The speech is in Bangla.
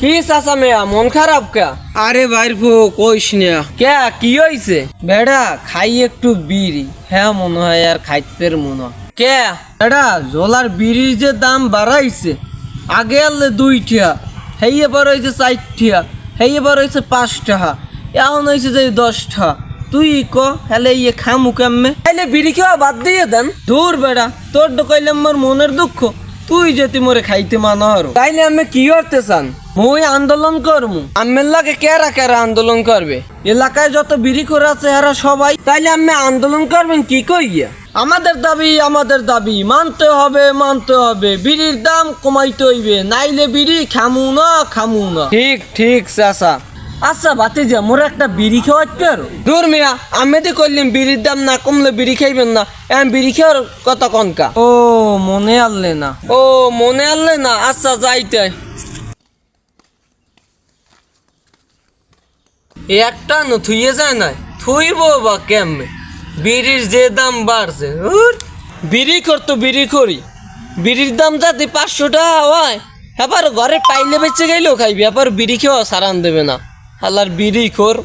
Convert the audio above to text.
কি চাচা মেয়া মন খারাপ কে? আরে বাইরফো কইস না। কে কি হইছে? বেড়া খাই একটু বিড়ি। হ্যাঁ মনে হয় আর খাইতে মনে। কে? বেড়া জলার বিড়ির যে দাম বাড়াইছে আগে আনলে দুই টিয়া হেই এবার হয়েছে চার টিয়া হেই এবার হয়েছে পাঁচ টাকা এখন হয়েছে যে দশ টাকা তুই ক হেলে ইয়ে খামু কেমনে? তাইলে বিড়ি খাওয়া বাদ দিয়ে দেন। দূর বেড়া তোর কইলে আমার মনের দুঃখ তুই যেতে মোরে খাইতে মানো তাইলে আমি কি করতে চান? মুই আন্দোলন করমু। আমের লাগে কেরা কেরা আন্দোলন করবে? এলাকায় যত বিড়ি করে আছে এরা সবাই তাইলে আমি আন্দোলন করবেন কি কইয়া? আমাদের দাবি আমাদের দাবি মানতে হবে মানতে হবে। বিড়ির দাম কমাইতে হইবে নাইলে বিড়ি খামু না খামু না। ঠিক ঠিক চাচা। আচ্ছা বাতি যা মোর একটা বিড়ি খাওয়াইতে পারো? দূর মিয়া আমি তো করলাম বিড়ির দাম না কমলে বিড়ি খাইবেন না। এখন বিড়ি খাওয়ার কথা কনকা? ও মনে আনলে না। ও মনে আনলে না? আচ্ছা যাইতে। একটা না থুইয়ে যায় না থুইব বা কেমনে? বিড়ির যে দাম বাড়ছে বিড়ি করতো বিড়ি করি। বিড়ির দাম যাতে পাঁচশো টাকা হয়। এবার ঘরে পাইলে বেঁচে গেলেও খাইবি এবার বিড়ি খেয়েও সারান দেবে না। আল্লাহর বিড়ি খোর।